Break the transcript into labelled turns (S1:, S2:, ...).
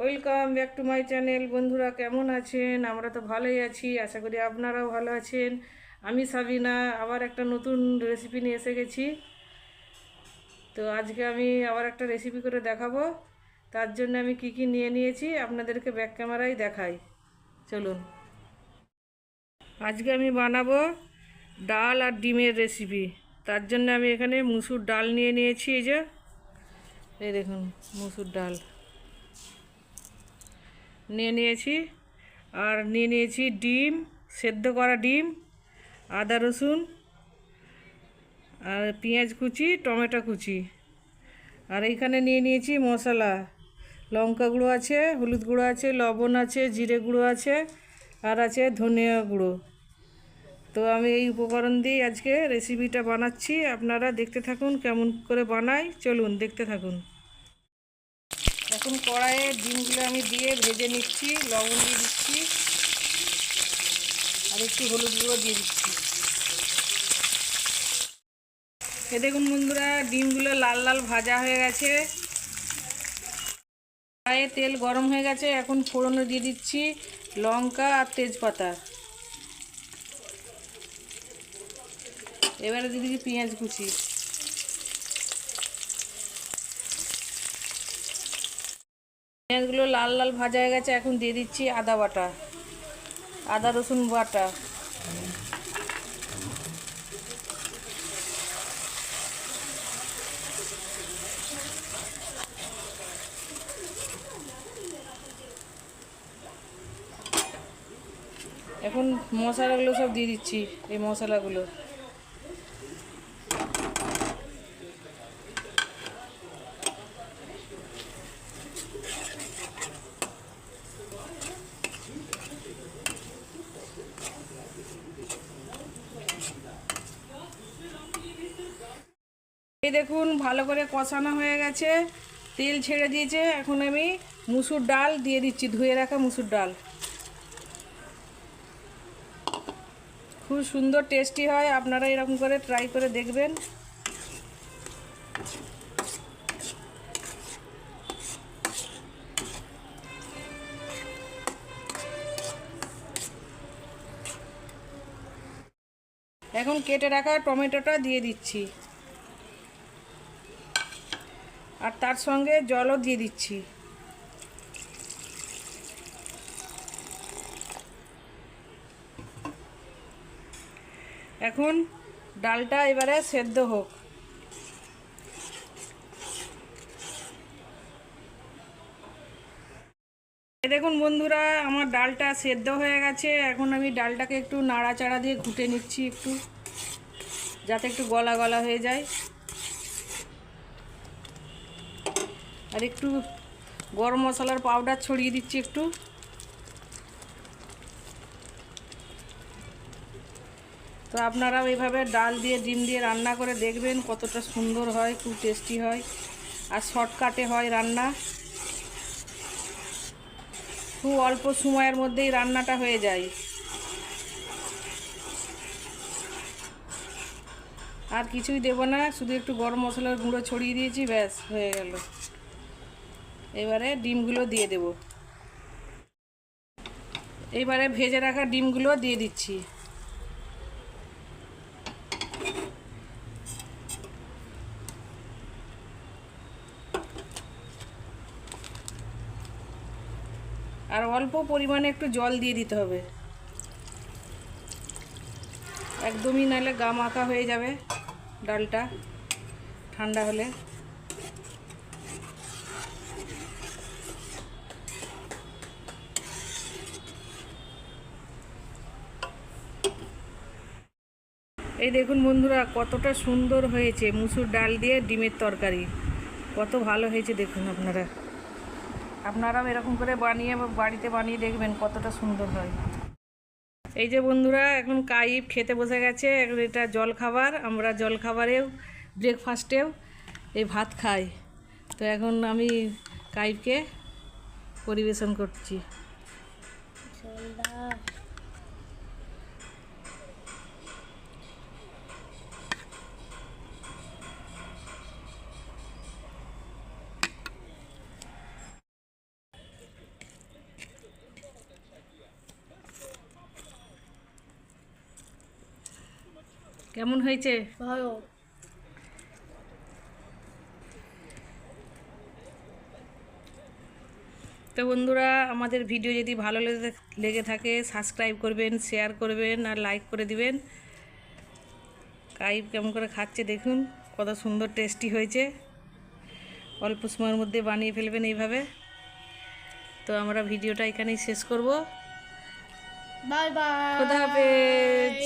S1: Welcome back to my channel. বন্ধুরা, কেমন আছেন? আমরা তো ভালোই আছি, আশা করি আপনারাও ভালো আছেন। আমি সাবিনা, আবার একটা নতুন রেসিপি নিয়ে এসে গেছি। তো আজকে আমি আবার একটা রেসিপি করে দেখাবো। তার জন্য আমি কি কি নিয়ে নিয়েছি, আপনাদেরকে ব্যাক ক্যামেরায় দেখাই। চলুন। আজকে আমি বানাবো ডাল আর ডিমের রেসিপি তার জন্য আমি এখানে মুসুর ডাল নিয়ে নিয়েছি, এই যে। এই দেখুন, মুসুর ডাল। নিয়ে নিয়েছি। আর নিয়ে নিয়েছি ডিম, সেদ্ধ করা ডিম, আদা রসুন, আর পেঁয়াজ কুচি, টমেটো কুচি। আর এইখানে নিয়ে নিয়েছি মশলা। লঙ্কা গুঁড়ো আছে, হলুদ গুঁড়ো আছে, লবণ আছে, জিরে গুঁড়ো আছে, আর আছে ধনিয়া গুঁড়ো। তো আমি এই উপকরণ দিয়ে আজকে রেসিপিটা বানাচ্ছি। আপনারা দেখতে থাকুন কেমন করে বানাই। চলুন, দেখতে থাকুন। এখন কড়াইয়ে ডিমগুলো আমি দিয়ে ভেজে নিচ্ছি, লবণ দিয়ে দিচ্ছি, আর একটু হলুদ গুঁড়ো দিয়ে দিচ্ছি। এ দেখুন বন্ধুরা, ডিমগুলো লাল লাল ভাজা হয়ে গেছে। কড়াইয়ে তেল গরম হয়ে গেছে, এখন ফোড়নে দিয়ে দিচ্ছি লঙ্কা আর তেজপাতা। এবারে দিয়ে দিচ্ছি পেঁয়াজ কুচি। পেঁয়াজগুলো লাল লাল ভাজা হয়ে গেছে, এখন দিয়ে দিচ্ছি আদা বাটা, আদা রসুন বাটা। এখন মশলাগুলো সব দিয়ে দিচ্ছি, এই মশলাগুলো। এই দেখুন, ভালো করে কষানো হয়ে গেছে। তেল ছেড়ে দিয়েছে। এখন আমি মুসুর ডাল দিয়ে দিচ্ছি, ধুয়ে রাখা মুসুর ডাল। খুব সুন্দর টেস্টি হয়। আপনারা এরকম করে ট্রাই করে দেখবেন। এখন কেটে রাখা টমেটোটা দিয়ে দিচ্ছি। আর তার সঙ্গে জলও দিয়ে দিচ্ছি। এখন ডালটা এবারে সেদ্ধ হোক। দেখুন বন্ধুরা, আমার ডালটা সেদ্ধ হয়ে গেছে। এখন আমি ডালটাকে একটু নাড়াচাড়া দিয়ে ঘুটে নিচ্ছি একটু, যাতে একটু গলা গলা হয়ে যায়। আর একটু গরম মশলার পাউডার ছড়িয়ে দিচ্ছি একটু। তো আপনারাও এইভাবে ডাল দিয়ে, ডিম দিয়ে রান্না করে দেখবেন কতটা সুন্দর হয়, খুব টেস্টি হয়। আর শর্টকাটে হয় রান্না। খুব অল্প সময়ের মধ্যেই রান্নাটা হয়ে যায়। আর কিছুই দেবো না, শুধু একটু গরম মশলার গুঁড়ো ছড়িয়ে দিয়েছি, ব্যাস, হয়ে গেল। এবারে ডিমগুলো দিয়ে দেব। এবারে ভেজে রাখা ডিমগুলো দিয়ে দিচ্ছি। আর অল্প পরিমাণে একটু জল দিয়ে দিতে হবে। একদমই নাহলে গা মাখা হয়ে যাবে, ডালটা ঠান্ডা হলে। এই দেখুন বন্ধুরা, কতটা সুন্দর হয়েছে। মুসুর ডাল দিয়ে ডিমের তরকারি। কত ভালো হয়েছে দেখুন আপনারা। আপনারাও এরকম করে বানিয়ে, বাড়িতে বানিয়ে দেখবেন কতটা সুন্দর হয়। এই যে বন্ধুরা, এখন কাইপ খেতে বসে গেছে। এখন এটা জল খাবার আমরা জল খাবারেও ব্রেকফাস্টেও এই ভাত খাই। তো এখন আমি কাইপকে পরিবেশন করছি। কেমন হয়েছে?
S2: ভালো।
S1: তো বন্ধুরা আমাদের ভিডিও যদি ভালো লেগে লেগে থাকে সাবস্ক্রাইব করবেন শেয়ার করবেন আর লাইক করে দিবেন। কাইব কেমন করে খাচ্ছে দেখুন কত সুন্দর টেস্টি হয়েছে। অল্প সময়ের মধ্যে বানিয়ে ফেলবেন এইভাবে। তো আমরা ভিডিওটা এখানেই শেষ করব।
S2: বাই বাই
S1: খোদা হাফেজ।